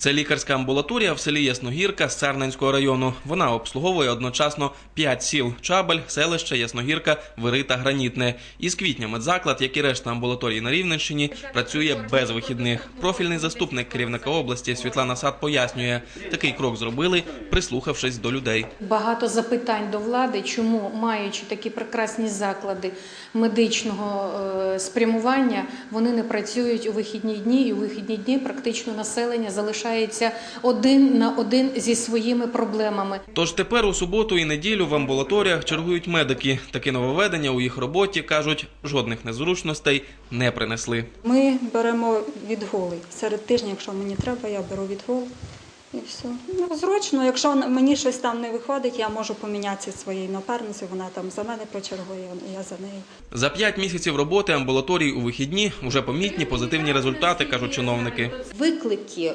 Це лікарська амбулаторія в селі Ясногірка Сарненського району. Вона обслуговує одночасно п'ять сіл: Чабель, селище, Ясногірка, Вири та Гранітне. Із квітня медзаклад, як і решта амбулаторій на Рівненщині, працює без вихідних. Профільний заступник керівника області Світлана Сад пояснює, такий крок зробили, прислухавшись до людей. Багато запитань до влади, чому маючи такі прекрасні заклади медичного е, спрямування, вони не працюють у вихідні дні, і у вихідні дні практично населення залишається один на один зі своїми проблемами. Тож тепер у суботу і неділю в амбулаторіях чергують медики. Такі нововведення у їх роботі кажуть, жодних незручностей не принесли. Ми беремо відгули. Серед тижня, якщо мені треба, я беру відгул. І все. Ну, зручно, якщо мені щось там не виходить, я можу помінятися своєю напарницею, вона там за мене почергує, я за нею. За п'ять місяців роботи амбулаторій у вихідні вже помітні позитивні результати, кажуть чиновники. Виклики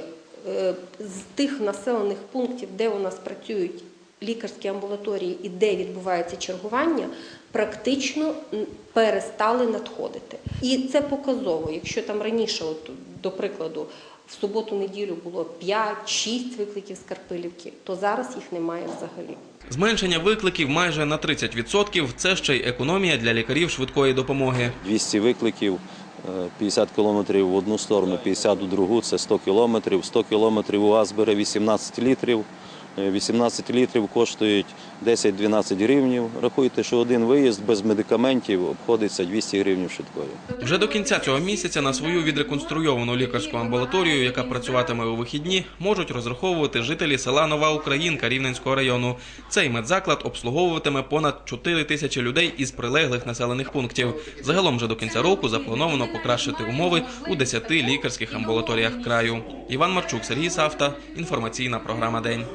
з тих населених пунктів, де у нас працюють лікарські амбулаторії і де відбувається чергування, практично перестали надходити. І це показово. Якщо там раніше, от, до прикладу, в суботу-неділю було 5-6 викликів з Карпилівки, то зараз їх немає взагалі. Зменшення викликів майже на 30% – це ще й економія для лікарів швидкої допомоги. 200 викликів, е, 50 кілометрів в одну сторону, 50 у другу, це 100 кілометрів. 100 кілометрів у вас бере 18 літрів. Е, 18 літрів коштують 10-12 гривнів. Рахуйте, що один виїзд без медикаментів обходиться 200 гривень швидкої. Вже до кінця цього місяця на свою відреконструйовану лікарську амбулаторію, яка працюватиме у вихідні, можуть розраховувати жителі села Нова Українка Рівненського району. Цей медзаклад обслуговуватиме понад 4 тисячі людей із прилеглих населених пунктів. Загалом вже до кінця року заплановано покращити умови у 10 лікарських амбулаторіях краю. Іван Марчук, Сергій Савта. Інформаційна програма День.